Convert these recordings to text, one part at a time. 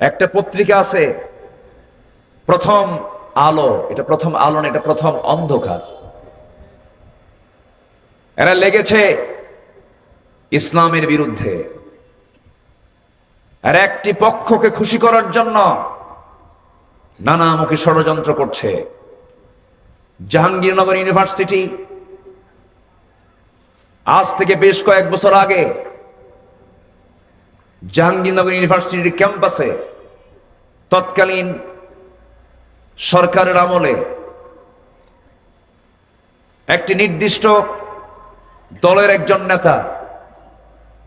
একটা পত্রিকা আছে, প্রথম আলো, এটা প্রথম আলো না, এটা প্রথম অন্ধকার। এরা লেগেছে ইসলামের বিরুদ্ধে। আর একটি পক্ষকে খুশি করার জন্য নানামুখী ষড়যন্ত্র করছে। জাহাঙ্গীরনগর ইউনিভার্সিটি আজ থেকে বেশ কয়েক বছর আগে জাহাঙ্গীরনগর ইউনিভার্সিটির ক্যাম্পাসে তৎকালীন সরকারের আমলে একটি নির্দিষ্ট দলের একজন নেতা,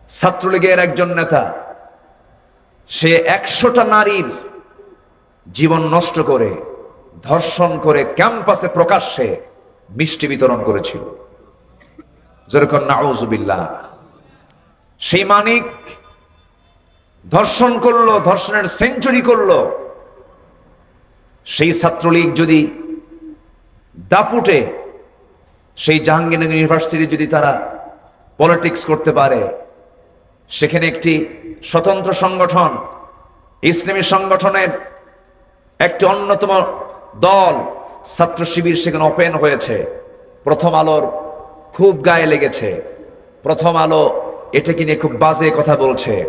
ছাত্রলীগের একজন নেতা, সে একশোটা নারীর জীবন নষ্ট করে, ধর্ষণ করে ক্যাম্পাসে প্রকাশ্যে মিষ্টি বিতরণ করেছিল। যেরকম নাউজুবিল্লাহ। সেই মানিক ধর্ষণ করল, ধর্ষণের সেঞ্চুরি করল। সেই ছাত্রলীগ যদি দাপুটে, সেই জাহাঙ্গীরনগর ইউনিভার্সিটি যদি তারা পলিটিক্স করতে পারে, সেখানে একটি স্বতন্ত্র সংগঠন, ইসলামী সংগঠনের একটি অন্যতম দল, ছাত্র শিবির সেখানে ওপেন হয়েছে। প্রথম আলোর খুব গায়ে লেগেছে। প্রথম আলো এটাকে নিয়ে খুব বাজে কথা বলছে।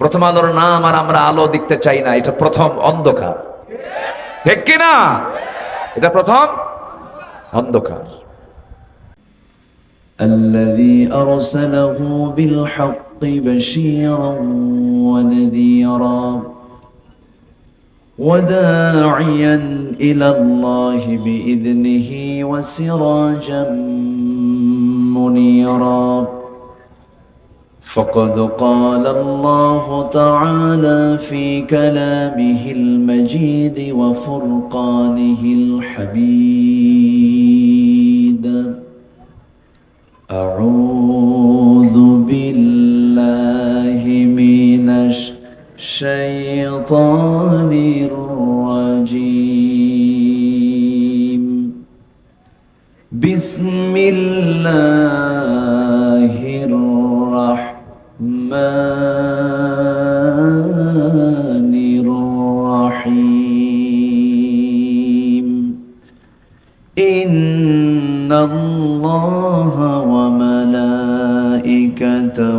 প্রথম আলোর নাম আর আমরা আলো দেখতে চাই না এটা প্রথম অন্ধকার ঠিক কিনা এটা প্রথম অন্ধকার الذي أرسله بالحق بشيرا ونذيرا وداعيا إلى الله بإذنه وسراجا منيرا فقد قال الله تعالى في كلامه المجيد وفرقانه الحميد. أعوذ بالله من الشيطان الرجيم. بسم الله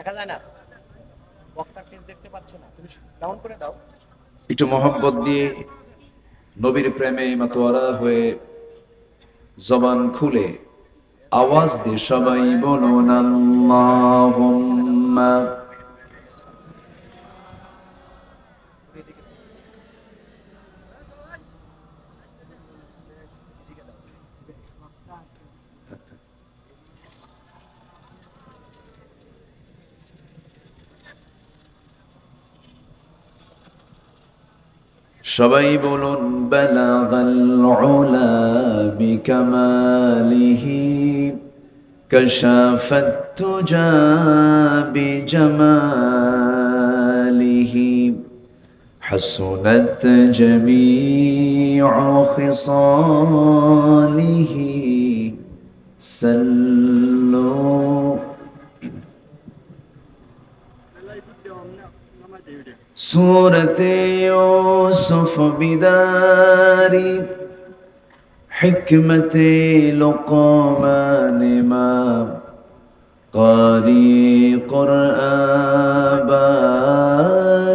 দেখা যায় না? বক্তার ফেস দেখতে পাচ্ছে না। তুমি ডাউন করে দাও। একটু মহব্বত দিয়ে নবীর প্রেমে মাতোয়ারা হয়ে জবান খুলে আওয়াজ দিয়ে সবাই বলুন, আল্লাহুম্মা সবাই বলুন বালাগাল উলা বিকামালিহি كشف التجى بجماله حسنت جميع خصاله سلوا سورة يوسف بداري حكمة لقمان ما قاري قرآن باري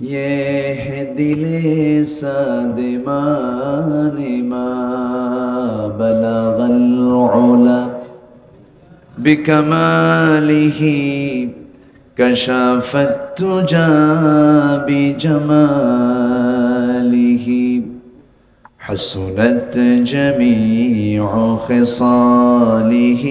يهدي لساد ما بلغ العلا بكماله كشف التجى بجماله حسنت جميع خصاله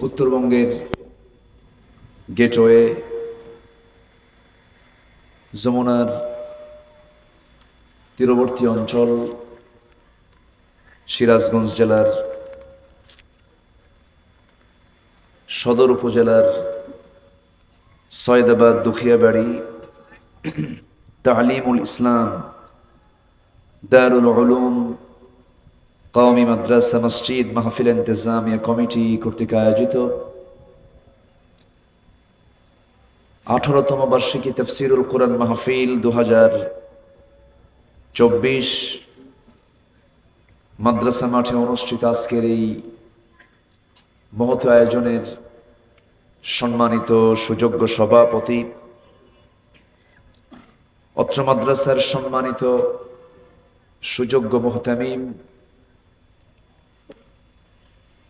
উত্তরবঙ্গের গেটওয়ে যমুনার তীরবর্তী অঞ্চল সিরাজগঞ্জ জেলার সদর উপজেলার সয়দাবাদ দুখিয়াবাড়ি তালিমুল ইসলাম দারুল উলুম কওমি মাদ্রাসা মসজিদ মাহফিল ইন্তেজামিয়া কমিটি কর্তৃক আয়োজিত আঠারোতম বার্ষিকী তফসিরুল কোরআন মাহফিল দু হাজার চব্বিশ মাদ্রাসা মাঠে অনুষ্ঠিত আজকের এই মহৎ আয়োজনের সম্মানিত সুযোগ্য সভাপতি, অত্র মাদ্রাসার সম্মানিত সুযোগ্য মোহতামিম,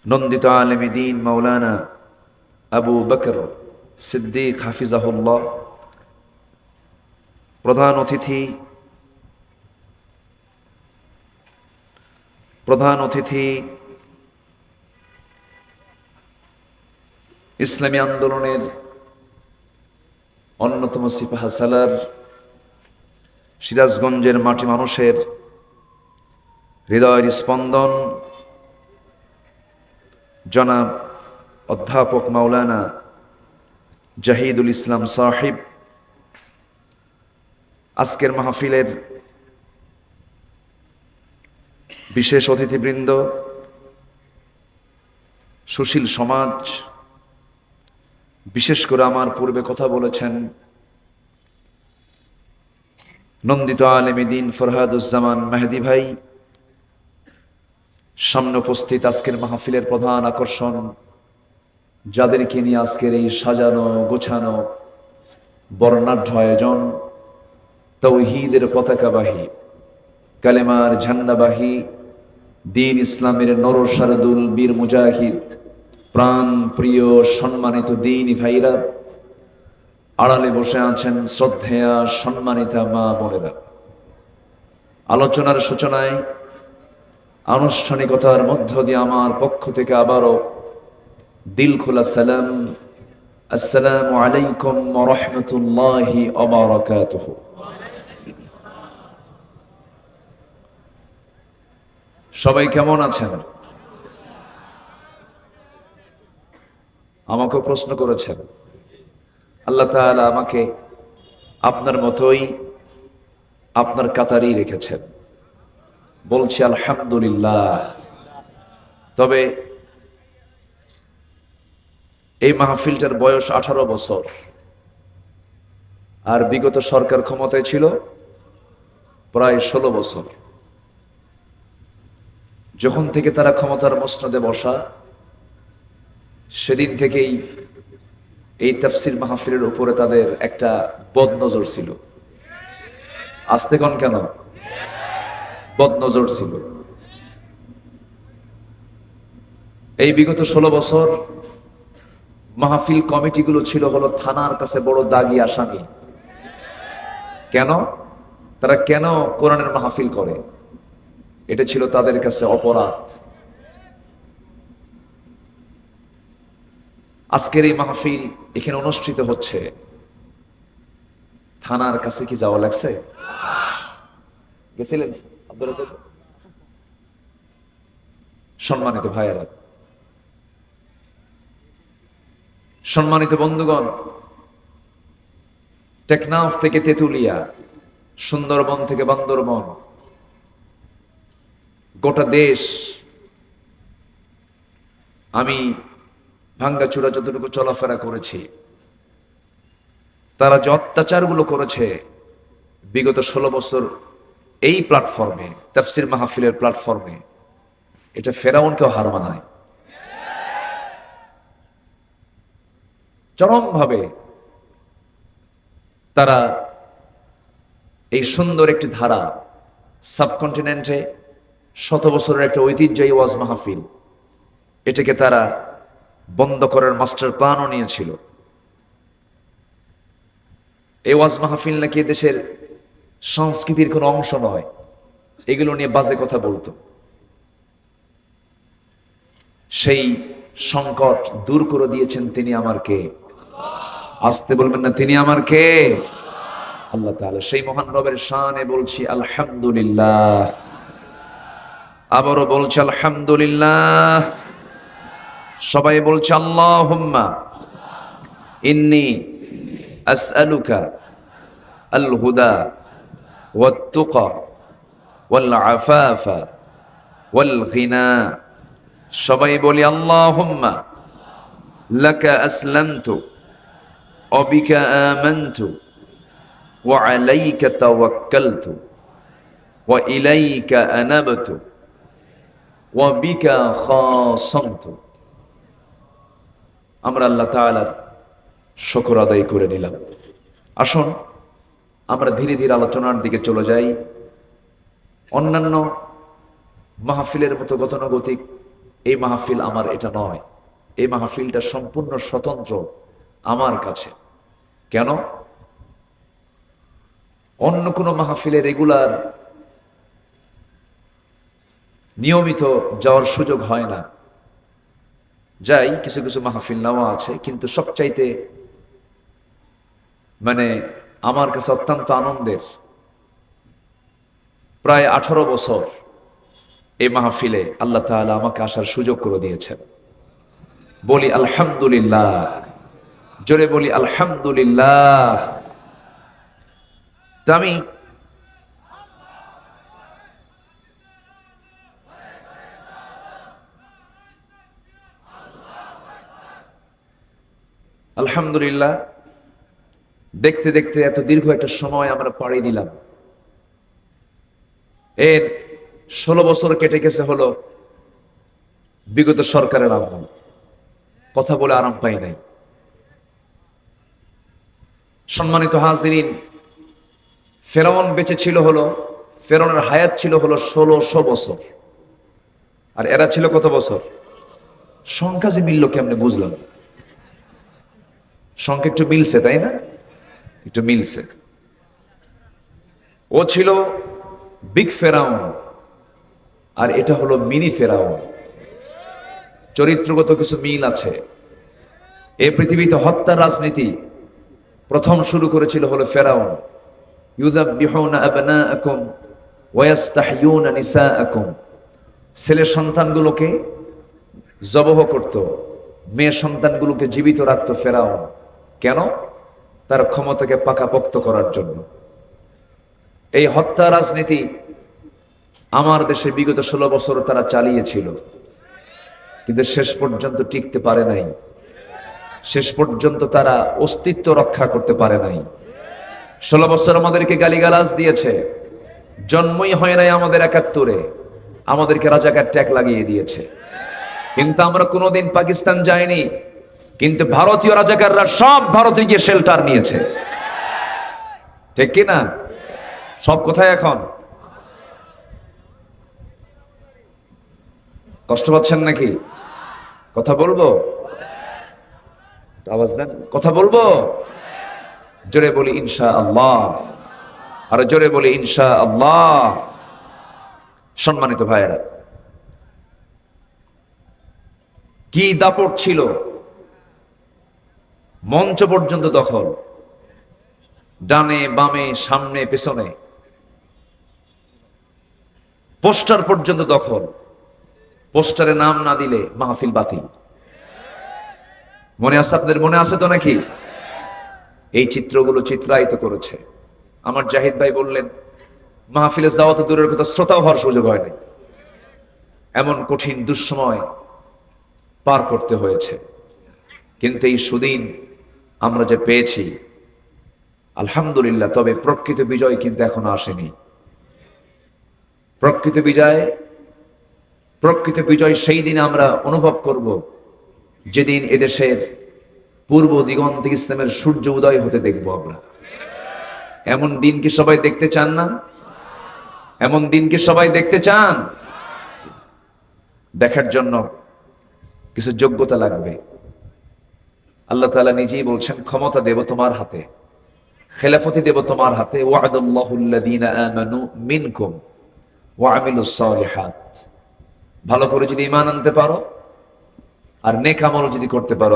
নন্দিত আলমী দিন মৌলানা আবু বকর সিদ্দিক হাফিজাহুল্লাহ, প্রধান অতিথি প্রধান অতিথি, ইসলামী আন্দোলনের অন্যতম সিপাহা সালার, সিরাজগঞ্জের মাটি মানুষের হৃদয়ের স্পন্দন, জনাব অধ্যাপক মাওলানা জাহিদুল ইসলাম সাহিব, আজকের মাহফিলের বিশেষ অতিথিবৃন্দ, সুশীল সমাজ, বিশেষ করে আমার পূর্বে কথা বলেছেন নন্দিত আলেমিদিন ফরহাদুজ্জামান মেহেদি ভাই। সামনে উপস্থিত আজকের মাহফিলের প্রধান আকর্ষণ, যাদেরকে নিয়ে আজকের এই সাজানো, গোছানো, বর্ণাঢ্য আয়োজন, তৌহিদের পতাকাবাহী, কালেমার ঝান্ডাবাহী দিন ইসলামের নরসারদুল বীর মুজাহিদ, প্রাণ প্রিয় সম্মানিত দিন ভাইরা, আড়ালে বসে আছেন শ্রদ্ধেয়া সম্মানিতা মা বোনেরা। আলোচনার সূচনায় আনুষ্ঠানিকতার মধ্য দিয়ে আমার পক্ষ থেকে আবারও দিল খোলা সালাম। আসসালামু আলাইকুম রহমতুল্লাহি অবরাকাতুহ সবাই কেমন আছেন? আমাকে প্রশ্ন করেছেন। আল্লাহ তাআলা আমাকে আপনার মতোই আপনার কাতারেই রেখেছেন। বলছি, আলহামদুলিল্লাহ। তবে এই মাহফিলটার বয়স আঠারো বছর। আর বিগত সরকার ক্ষমতায় ছিল প্রায় ষোলো বছর। যখন থেকে তারা ক্ষমতার মসনদে বসা, সেদিন থেকেই এই তাফসির মাহফিলের উপরে তাদের একটা বদনজর ছিল। আসতে কন কেন? বদনজর ছিল। এই বিগত ষোলো বছর মাহফিল কমিটিগুলো ছিল হলো থানার কাছে বড় দাগি আসামি। কেন? তারা কেন কোরআনের মাহফিল করে? এটা ছিল তাদের কাছে অপরাধ। আজকের এই মাহফিল এখানে অনুষ্ঠিত হচ্ছে। থানার কাছে কি যাওয়া লাগছে? গেছিলেন সম্মানিত ভাইয়েরা, সম্মানিত বন্ধুগণ, টেকনাফ থেকে তেতুলিয়া, সুন্দরবন থেকে বান্দরবন গোটা দেশ, আমি ভাঙ্গাচূড়া যতটুকু চলাফেরা করেছি, তারা যে অত্যাচারগুলো করেছে, বিগত ষোলো বছর এই প্ল্যাটফর্মে তাফসির মাহফিলের প্ল্যাটফর্মে এটা ফেরাউনকেও হার মানায়। চরমভাবে তারা এই সুন্দর একটি ধারা সাবকন্টিনেন্টে শত বছরের একটা ঐতিহ্য এই ওয়াজ মাহফিল। এটাকে তারা বন্ধ করার মাস্টার প্ল্যানও নিয়েছিল। এই ওয়াজ মাহফিল নাকি দেশের সংস্কৃতির কোনো অংশ নয়, এগুলো নিয়ে বাজে কথা বলতো। সেই সংকট দূর করে দিয়েছেন তিনি আমার কে আসতে বলবেন না, তিনি আমার কে আল্লাহ তাআলা সেই মহান রবের শানে বলছি, আলহামদুলিল্লাহ। আবারও বলছে, আলহামদুলিল্লাহ। সবাই বলছে আল্লাহ ইন্নি আসআলুকা আল হুদা ওয়াত্তুকা ওয়াল আফাফা ওয়াল ঘিনা সবাই বলি, আল্লাহুম্মা, লাকা আসলামতু অবিকা আমানতু ওয়া আলাইকা তাওয়াক্কালতু ওয়া ইলাইকা আনাবতু। আমরা আল্লাহ তালার শকর আদায় করে নিলাম। আসুন, আমরা ধীরে ধীরে আলোচনার দিকে চলে যাই। অন্যান্য মাহফিলের মতো গতানুগতিক, এই মাহফিল আমার এটা নয়। এই মাহফিলটা সম্পূর্ণ স্বতন্ত্র আমার কাছে। কেন? অন্য কোনো মাহফিলে রেগুলার নিয়মিত যাওয়ার সুযোগ হয় না। যাই, কিছু কিছু মাহফিল নেওয়া আছে, কিন্তু সবচাইতে মানে আমার কাছে অত্যন্ত আনন্দের প্রায় আঠারো বছর এই মাহফিলে আল্লাহ তাআলা আমাকে আসার সুযোগ করে দিয়েছেন। বলি আলহামদুলিল্লাহ, জোরে বলি আলহামদুলিল্লাহ। তো আমি আলহামদুলিল্লাহ, দেখতে দেখতে এত দীর্ঘ একটা সময় আমরা পাড়ি দিলাম। এর ষোলো বছর কেটে গেছে হলো বিগত সরকারের আমল কথা বলে আরাম পাই নাই। সম্মানিত হাজিরিন, ফেরাউন বেঁচে ছিল হলো, ফেরাউনের হায়াত ছিল হলো ষোলোশো বছর। আর এরা ছিল কত বছর? সংখ্যা যে মিলল কেমনে বুঝলাম সংখ্যা একটু মিলছে, তাই না? একটু মিলছে। ও ছিল বিগ ফেরাউন, আর এটা হলো মিনি ফেরাউন। চরিত্রগত কিছু মিল আছে। এই পৃথিবীতে হত্যার রাজনীতি প্রথম শুরু করেছিল হলো ফেরাউন। ছেলে সন্তানগুলোকে জবহ করত, মেয়ে সন্তানগুলোকে জীবিত রাখত ফেরাউন। কেন? তার ক্ষমতাকে পাকাপোক্ত করার জন্য। এই হত্যা রাজনীতি আমার দেশে বিগত ষোলো বছর তারা চালিয়েছিল। কিন্তু শেষ পর্যন্ত টিকতে পারে নাই। শেষ পর্যন্ত তারা অস্তিত্ব রক্ষা করতে পারে নাই। ষোলো বছর আমাদেরকে গালিগালাজ দিয়েছে। জন্মই হয় নাই আমাদের একাত্তরে। আমাদেরকে রাজাকার ট্যাগ লাগিয়ে দিয়েছে। কিন্তু আমরা কোনোদিন পাকিস্তান যাইনি। কিন্তু ভারতীয় রাজাকাররা সব ভারতে গিয়ে শেল্টার নিয়েছে। ঠিক কি না? সব কোথায় এখন? কষ্ট পাচ্ছেন নাকি? কথা বলব? আওয়াজ দেন। কথা বলব? জোরে বলি ইনশা আল্লাহ আর জোরে বলি ইনশা আল্লাহ সম্মানিত ভাইয়েরা, কি দাপট ছিল? মঞ্চ পর্যন্ত দখল। ডানে, বামে, সামনে, পেছনে। পোস্টার পর্যন্ত দখল। পোস্টারে নাম না দিলে মাহফিল বাতিল। মনে আছে আপনাদের মনে আছে তো নাকি? এই চিত্রগুলো চিত্রায়িত করেছে। আমার জাহিদ ভাই বললেন, মাহফিলে যাওয়া তো দূরের কথা, শ্রোতাও হওয়ার সুযোগ হয়নি এমন কঠিন দুঃসময় পার করতে হয়েছে। কিন্তু এই সুদিন আমরা যে পেয়েছি। আলহামদুলিল্লাহ, তবে প্রকৃত বিজয় কিন্তু এখনও আসেনি। প্রকৃত বিজয় প্রকৃত বিজয় সেই দিন আমরা অনুভব করব, যেদিন এদেশের পূর্ব দিগন্ত ইসলামের সূর্য উদয় হতে দেখব আমরা। এমন দিন কি সবাই দেখতে চান না? এমন দিন কি সবাই দেখতে চান? দেখার জন্য কিছু যোগ্যতা লাগবে। আল্লাহ তালা নিজেই বলছেন, ক্ষমতা দেব তোমার হাতে, খেলাফতি দেব তোমার হাতে। ভালো করে যদি ইমান আনতে পারো আর নেক আমল যদি করতে পারো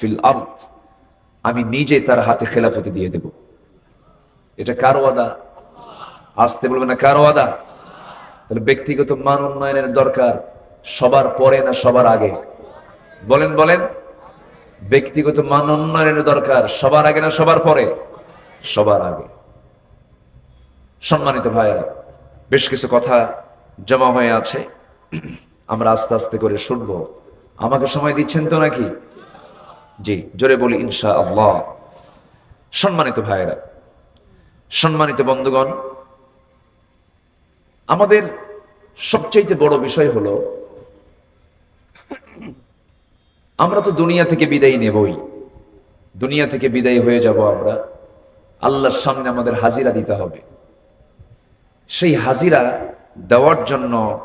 ফিল আমি নিজে তার হাতে খেলাফতি দিয়ে দেব। এটা কার ওয়াদা? আসতে বলবে না, কার ওয়াদা? তাহলে ব্যক্তিগত মান উন্নয়নের দরকার, সবার পরে না সবার আগে। বলেন বলেন। ব্যক্তিগত মান উন্নয়নের দরকার। সবার আগে না সবার পরে? সবার আগে। সম্মানিত ভাইয়েরা, বেশ কিছু কথা জমা হয়ে আছে। আমরা আস্তে আস্তে করে শুনব। আমাকে সময় দিচ্ছেন তো নাকি? জি, জোরে বলি ইনশা আল্লাহ সম্মানিত ভাইয়েরা, সম্মানিত বন্ধুগণ, আমাদের সবচাইতে বড় বিষয় হলো আমরা তো দুনিয়া থেকে বিদায় নেবই। দুনিয়া থেকে বিদায় হয়ে যাব আমরা। আল্লাহর সামনে আমাদের হাজিরা দিতে হবে। সেই হাজিরা দেওয়ার জন্য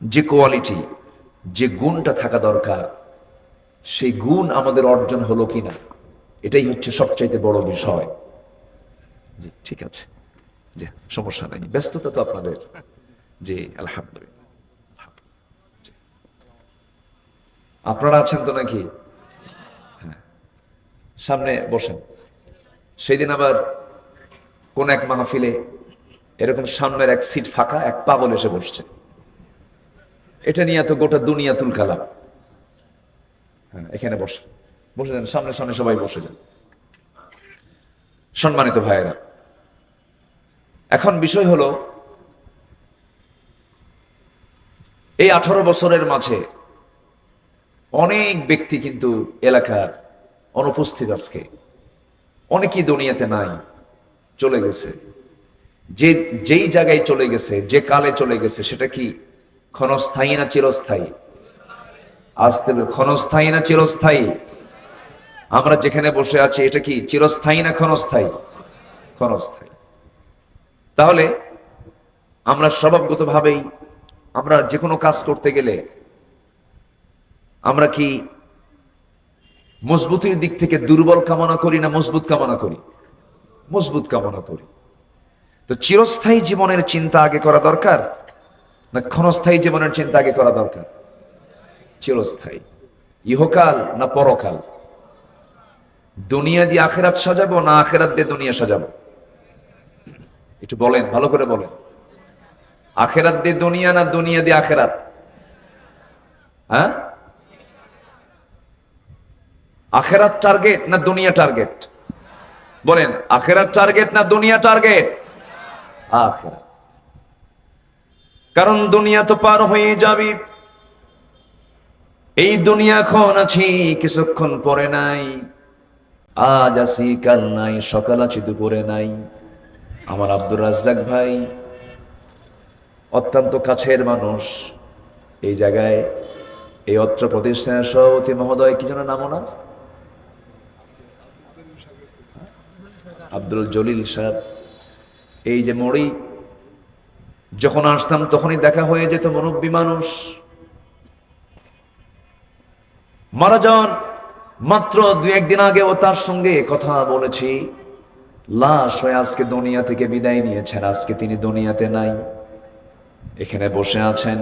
যে কোয়ালিটি যে গুণটা থাকা দরকার, সেই গুণ আমাদের অর্জন হলো কিনা, এটাই হচ্ছে সবচাইতে বড় বিষয়। জি, ঠিক আছে। জি, সমস্যা নাই। ব্যস্ততা তো আপনাদের। জি, আলহামদুলিল্লাহ। আপনারা আছেন তো নাকি? হ্যাঁ। সামনে বসেন। সেই দিন আবার কোন এক মাহফিলে এরকম সামনের এক সিট ফাঁকা, এক পাগল এসে বসছে। এটা নিয়ে তো গোটা দুনিয়া তুলকালাম হ্যাঁ এখানে বসে বসে যান, সামনে সামনে সবাই বসে যান। সম্মানিত ভাইয়েরা, এখন বিষয় হলো, এই আঠারো বছরের মাঝে অনেক ব্যক্তি কিন্তু এলাকার অনুপস্থিত আজকে। অনেকেই দুনিয়াতে নাই, চলে গেছে। যে, যেই জায়গায় চলে গেছে, যে কালে চলে গেছে, সেটা কি ক্ষণস্থায়ী না চিরস্থায়ী? আসতে ক্ষণস্থায়ী না চিরস্থায়ী? আমরা যেখানে বসে আছি, এটা কি চিরস্থায়ী না ক্ষণস্থায়ী? ক্ষণস্থায়ী। তাহলে আমরা স্বভাবগতভাবেই আমরা যে কোনো কাজ করতে গেলে আমরা কি মজবুতির দিক থেকে দুর্বল কামনা করি না মজবুত কামনা করি? মজবুত কামনা করি। তো চিরস্থায়ী জীবনের চিন্তা আগে করা দরকার না ক্ষণস্থায়ী জীবনের চিন্তা আগে করা দরকার? চিরস্থায়ী। ইহকাল না পরকাল? দুনিয়া দিয়ে আখেরাত সাজাবো না আখেরাত দিয়ে দুনিয়া সাজাবো? একটু বলেন, ভালো করে বলেন। আখেরাত দিয়ে দুনিয়া না দুনিয়া দিয়ে আখেরাত? হ্যাঁ? আখেরাত টার্গেট না দুনিয়া টার্গেট বলেন, আখেরাত টার্গেট না দুনিয়া টার্গেট আখেরাত। কারণ দুনিয়া তো পার হয়ে যাবি। এই দুনিয়া এখন আছি, কিছুক্ষণ পরে নাই। আজ আছি, কাল নাই, সকাল আছি, দুপুরে নাই। আমার আব্দুর রাজ্জাক ভাই অত্যন্ত কাছের মানুষ। এই জায়গায় এই অত্র প্রতিষ্ঠানের সভাপতি মহোদয়, কি যেন নাম আব্দুল জলিল সাহেব। এই যে মরি, যখন আসতাম তখনই দেখা হয়ে যেত মুরব্বী মানুষ। মারা যান মাত্র দু একদিন আগেও তার সঙ্গে কথা বলেছি। লাশ হয়ে আজকে দুনিয়া থেকে বিদায় নিয়েছেন, আজকে তিনি দুনিয়াতে নাই। এখানে বসে আছেন।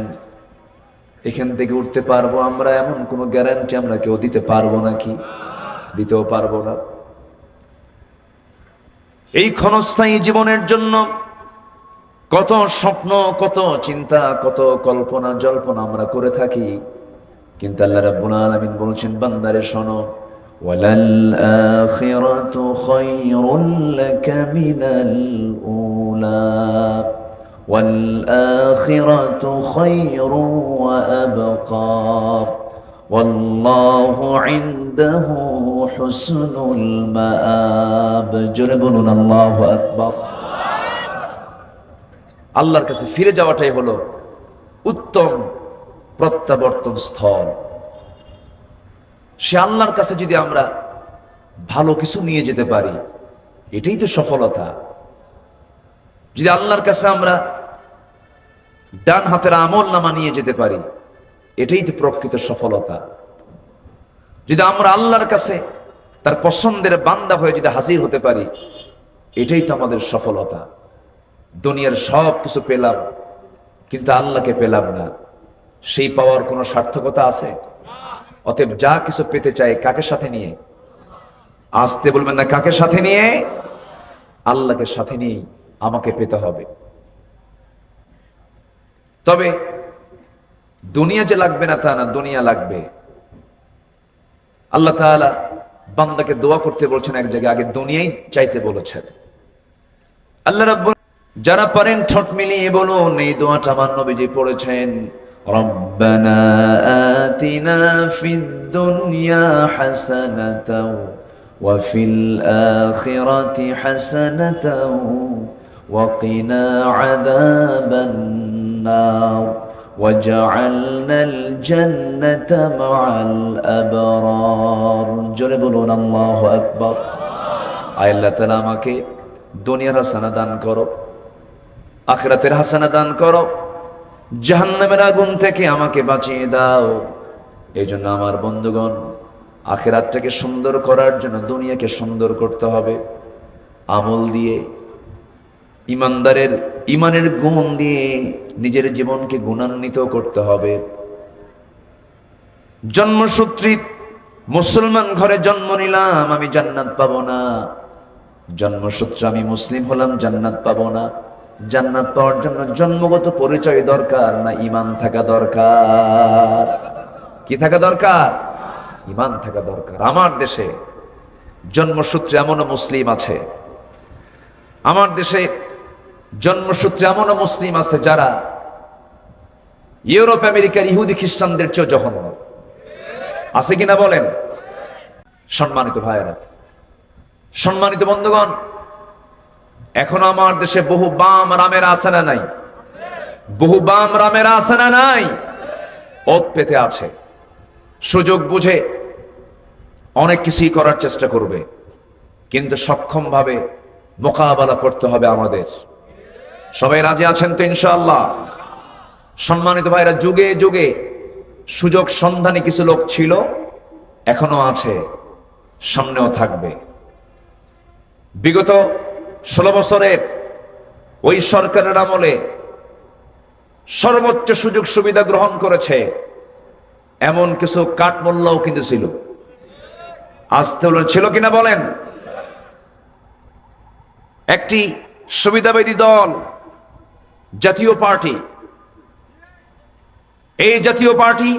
এখান থেকে উঠতে পারব আমরা, এমন কোনো গ্যারান্টি আমরা কেউ দিতে পারব নাকি? দিতেও পারব না। এই ক্ষণস্থায়ী জীবনের জন্য কত স্বপ্ন, কত চিন্তা, কত কল্পনা, জল্পনা আমরা করে থাকি। কিন্তু আল্লাহ রাব্বুল আলামিন বলছেন, বান্দারে শোনো, ওয়ালাল আখিরাতু খায়রুল লাকা মিনাল উলা, ওয়াল আখিরাতু খায়রু ওয়া আবকা। والله عنده حسن المآب জোরে বলুন আল্লাহু আকবার আল্লাহর কাছে ফিরে যাওয়াটাই হলো উত্তম প্রত্যাবর্তন স্থল সে আল্লাহর কাছে যদি আমরা ভালো কিছু নিয়ে যেতে পারি এটাই তো সফলতা যদি আল্লাহর কাছে আমরা ডান হাতের আমল নামা নিয়ে যেতে পারি এটাই তো প্রকৃত সফলতা। যদি আমরা আল্লাহর কাছে তার পছন্দের বান্দা হয়ে যদি হাজির হতে পারি, এটাই তো আমাদের সফলতা। দুনিয়ার সব কিছু পেলাম, কিন্তু আল্লাহকে পেলাম না। সেই পাওয়ার কোনো সার্থকতা আছে? অতএব যা কিছু পেতে চাই কাকে সাথে নিয়ে? আসতে বলবেন না, কাকে সাথে নিয়ে? আল্লাহকে সাথে নিয়ে আমাকে পেতে হবে। তবে দুনিয়া যে লাগবে না তা না দুনিয়া লাগবে আল্লাহ তাআলা বান্দাকে দোয়া করতে বলছেন এক জায়গায় আগে দুনিয়াই চাইতে বলেছেন আল্লাহ রাব্বুল যারা পারেন ঠোঁট মিলিয়ে বলুন এই দোয়াটা আমার নবীজি পড়েছেন ربنا آتنا في الدنيا حسنة وفي الآخرة حسنة وقنا عذاب النار وجعلنا الجنة مع الأبرار جربون الله أكبر আয় আল্লাহ তাআলা আমাকে দুনিয়ার হাসানা দান করো আখিরাতের হাসানা দান করো জাহান্নামের আগুন থেকে আমাকে বাঁচিয়ে দাও এই জন্য আমার বন্ধুগণ আখিরাতটাকে সুন্দর করার জন্য দুনিয়াকে সুন্দর করতে হবে আমল দিয়ে ইমানদারের ইমানের গুণ দিয়ে নিজের জীবনকে গুণান্বিত করতে হবে। জন্মসূত্রী মুসলমান ঘরে জন্ম নিলাম, আমি জান্নাত পাবো না। জন্মসূত্রে আমি মুসলিম হলাম, জান্নাত পাব না। জান্নাত পাওয়ার জন্য জন্মগত পরিচয় দরকার না ইমান থাকা দরকার। কি থাকা দরকার? ইমান থাকা দরকার। আমার দেশে জন্মসূত্রে এমনও মুসলিম আছে। আমার দেশে জন্মসূত্রে এমনও মুসলিম আছে যারা ইউরোপ, আমেরিকার ইহুদি খ্রিস্টানদের চেয়েও জঘন্য। আছে কিনা বলেন? সম্মানিত ভাইয়েরা, সম্মানিত বন্ধুগণ, এখন আমার দেশে বহু বাম রামের আসানা নাই? বহু বাম রামের আসানা নাই? ওত পেতে আছে। সুযোগ বুঝে অনেক কিছুই করার চেষ্টা করবে। কিন্তু সক্ষমভাবে মোকাবেলা করতে হবে আমাদের। সবাই রাজি আছেন তো ইনশাআল্লাহ? সম্মানিত ভাইরা, যুগে যুগে সুযোগ সন্ধানী কিছু লোক ছিল, এখনও আছে, সামনেও থাকবে। বিগত ষোলো বছরের ওই সরকারের আমলে সর্বোচ্চ সুযোগ সুবিধা গ্রহণ করেছে, এমন কিছু কাঠমোল্লাও কিন্তু ছিল। আসতে ছিল কিনা বলেন? একটি সুবিধাবাদী দল জাতীয় পার্টি। এই জাতীয় পার্টি,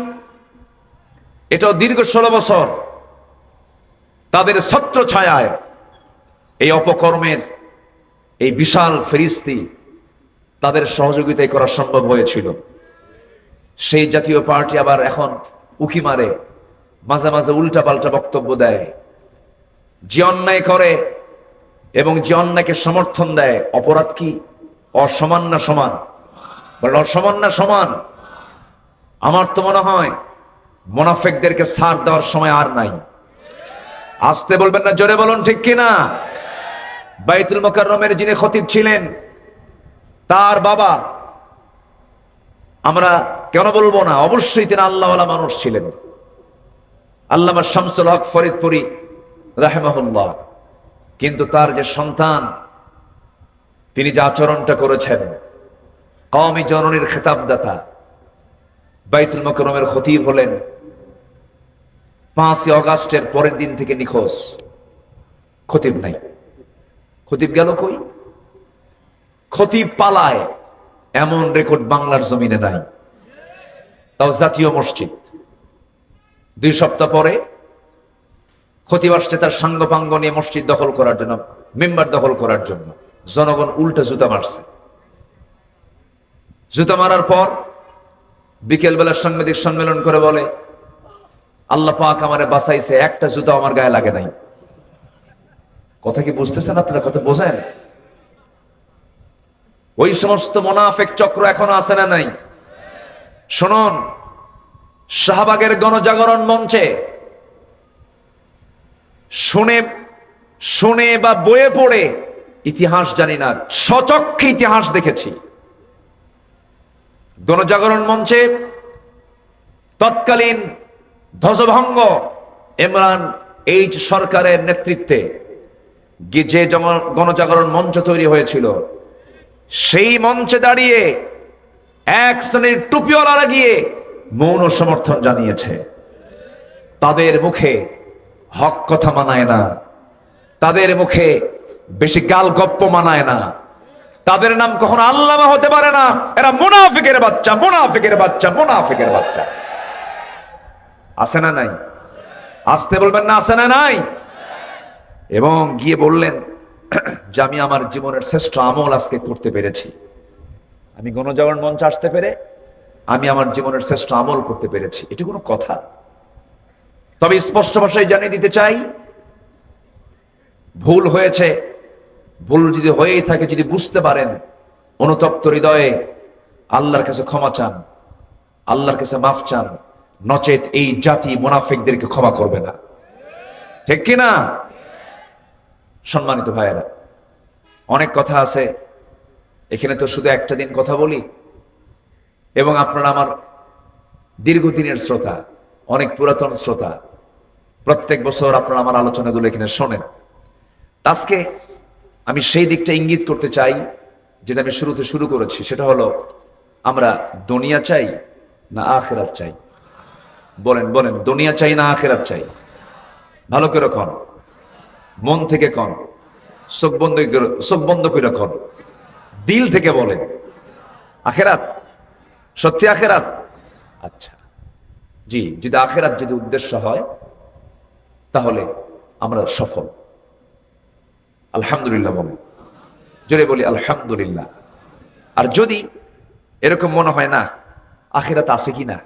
এটাও দীর্ঘ ষোলো বছর তাদের ছত্র ছায়ায় এই অপকর্মের এই বিশাল ফেরিস্তি তাদের সহযোগিতায় করা সম্ভব হয়েছিল। সেই জাতীয় পার্টি আবার এখন উকি মারে, মাঝে মাঝে উল্টা পাল্টা বক্তব্য দেয়। যে অন্যায় করে এবং যে অন্যায়কে সমর্থন দেয়, অপরাধ কি অসমান না সমান? বলে অসমান না সমান? আমার তো মনে হয় মোনাফেকদেরকে সার দেওয়ার সময় আর নাই। আসতে বলবেন না, জোরে বলুন, ঠিক কিনা? বাইতুল মোকাররমের যিনি খতিব ছিলেন, তার বাবা, আমরা কেন বলব না, অবশ্যই তিনি আল্লাহওয়ালা মানুষ ছিলেন। আল্লামা শামসুল হক ফরিদপুরি, রাহেমাহুল্লাহ। কিন্তু তার যে সন্তান তিনি যে আচরণটা করেছেন, কওমি জননীর খেতাবদাতা, বাইতুল মকরমের খতিব হলেন, পাঁচই অগাস্টের পরের দিন থেকে নিখোঁজ, খতিব নাই। খতিব গেল কই? খতিব পালায়, এমন রেকর্ড বাংলার জমিনে নাই। তাও জাতীয় মসজিদ। দুই সপ্তাহ পরে, খতিব আসছে তার সাঙ্গপাঙ্গ নিয়ে মসজিদ দখল করার জন্য, মেম্বার দখল করার জন্য। জনগণ উল্টা জুতা মারছে। জুতা মারার পর বিকেলবেলা সাংবাদিক সম্মেলন করে বলে, আল্লাহ পাক আমারে বাঁচাইছে, একটা জুতা আমার গায়ে লাগে নাই। কথা কি বুঝতেছেন আপনারা? কথা বোঝেন? ওই সমস্ত মোনাফেক চক্র এখনও আছে না নাই? শুনুন, শাহবাগের গণজাগরণ মঞ্চে শুনে শুনে বা বয়ে পড়ে ইতিহাস জানি না, সচক্ষে ইতিহাস দেখেছি। গণজাগরণ মঞ্চে তৎকালীন ধ্বজভঙ্গ ইমরান এইচ সরকারের নেতৃত্বে যে গণজাগরণ মঞ্চ তৈরি হয়েছিল, সেই মঞ্চে দাঁড়িয়ে এক শ্রেণির টুপিওয়ালারা গিয়ে মৌন সমর্থন জানিয়েছে। তাদের মুখে হক কথা মানায় না। তাদের মুখে বেশি গাল গপ্প মানায় না। তাদের নাম কখনো আল্লামা হতে পারে না। এরা মুনাফিকের বাচ্চা মুনাফিকের বাচ্চা মুনাফিকের বাচ্চা। আছে না নাই? আসতে বলবেন না, আছে না নাই? এবং গিয়ে বললেন, যে আমি আমার জীবনের শ্রেষ্ঠ আমল আজকে করতে পেরেছি। আমি গণজাগরণ মঞ্চে আসতে পেরে আমি আমার জীবনের শ্রেষ্ঠ আমল করতে পেরেছি। এটা কোনো কথা। তবে স্পষ্ট ভাষায় জানিয়ে দিতে চাই, ভুল হয়েছে। ভুল যদি হয়েই থাকে, যদি বুঝতে পারেন, অনুতপ্ত হৃদয়ে আল্লাহর কাছে ক্ষমা চান, আল্লাহর কাছে মাফ চান, নচেত এই জাতি মোনাফিকদেরকে ক্ষমা করবে না। ঠিক কিনা সম্মানিত ভাইয়েরা, অনেক কথা আছে, এখানে তো শুধু একটা দিন কথা বলি, এবং আপনারা আমার দীর্ঘদিনের শ্রোতা, অনেক পুরাতন শ্রোতা, প্রত্যেক বছর আপনারা আমার আলোচনাগুলো এখানে শোনেন। আজকে আমি সেই দিকটা ইঙ্গিত করতে চাই, যেটা আমি শুরুতে শুরু করেছি, সেটা হলো, আমরা দুনিয়া চাই না আখেরাত চাই? বলেন বলেন, দুনিয়া চাই না আখেরাত চাই? ভালো করে কন। মন থেকে কন। চোখ বন্ধ চোখ বন্ধ করে কন। দিল থেকে বলেন, আখেরাত? সত্যি আখেরাত? আচ্ছা জি, যদি আখেরাত যদি উদ্দেশ্য হয়, তাহলে আমরা সফল। আলহামদুলিল্লাহ বলি। জোরে বলি আলহামদুলিল্লাহ। আর যদি এরকম মনে হয় না, আখেরাত আছে কি না?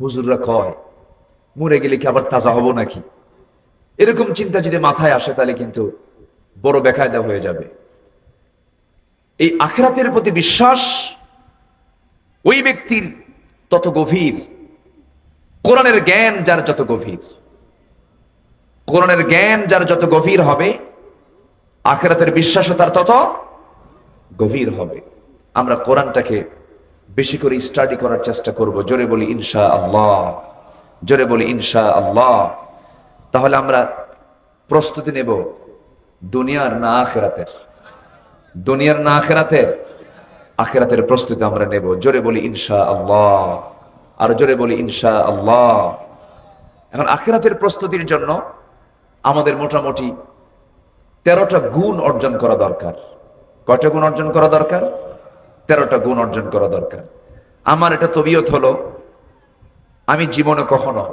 হুজুররা কয়, মরে গেলে কি আবার তাজা হব নাকি? এরকম চিন্তা যদি মাথায় আসে তাহলে কিন্তু বড় বেকায়দা হয়ে যাবে। এই আখেরাতের প্রতি বিশ্বাস ওই ব্যক্তির তত গভীর। কোরআনের জ্ঞান যার যত গভীর। কোরআনের জ্ঞান যার যত গভীর হবে আখেরাতের বিশ্বাসও তার তত গভীর হবে। আমরা কোরআনটাকে বেশি করে স্টাডি করার চেষ্টা করব। জোরে বলি ইনশা আল্লাহ জোরে বলি ইনশা আল্লাহ তাহলে আমরা প্রস্তুতি নেব দুনিয়ার না আখেরাতের। দুনিয়ার না আখেরাতের আখেরাতের প্রস্তুতি আমরা নেব। জোরে বলি ইনশা আল্লাহ আর জোরে বলি ইনশা আল্লাহ এখন আখেরাতের প্রস্তুতির জন্য আমাদের মোটামুটি তেরোটা গুণ অর্জন করা দরকার। কয়টা গুণ অর্জন করা দরকার? তেরোটা গুণ অর্জন করা দরকার। আমার এটা তবিয়ত হলো, আমি জীবনে কখনো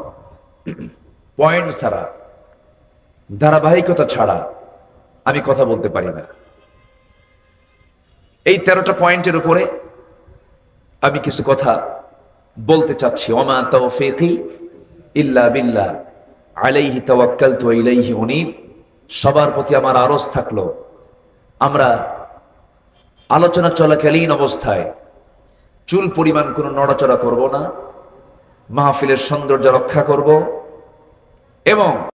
পয়েন্ট ছাড়া, ধারাবাহিকতা ছাড়া আমি কথা বলতে পারি না। এই তেরোটা পয়েন্টের উপরে আমি কিছু কথা বলতে চাচ্ছি। ওমা তৌফিকি ইল্লা বিল্লা আলাইহি তাওয়াক্কালতু ওয়া ইলাইহি উনীব। সবার প্রতি আমার আরস থাকল, আমরা আলোচনা চলাকালীন অবস্থায় চুল পরিমাণ কোনো নড়াচড়া করব না, মাহফিলের সৌন্দর্য রক্ষা করব এবং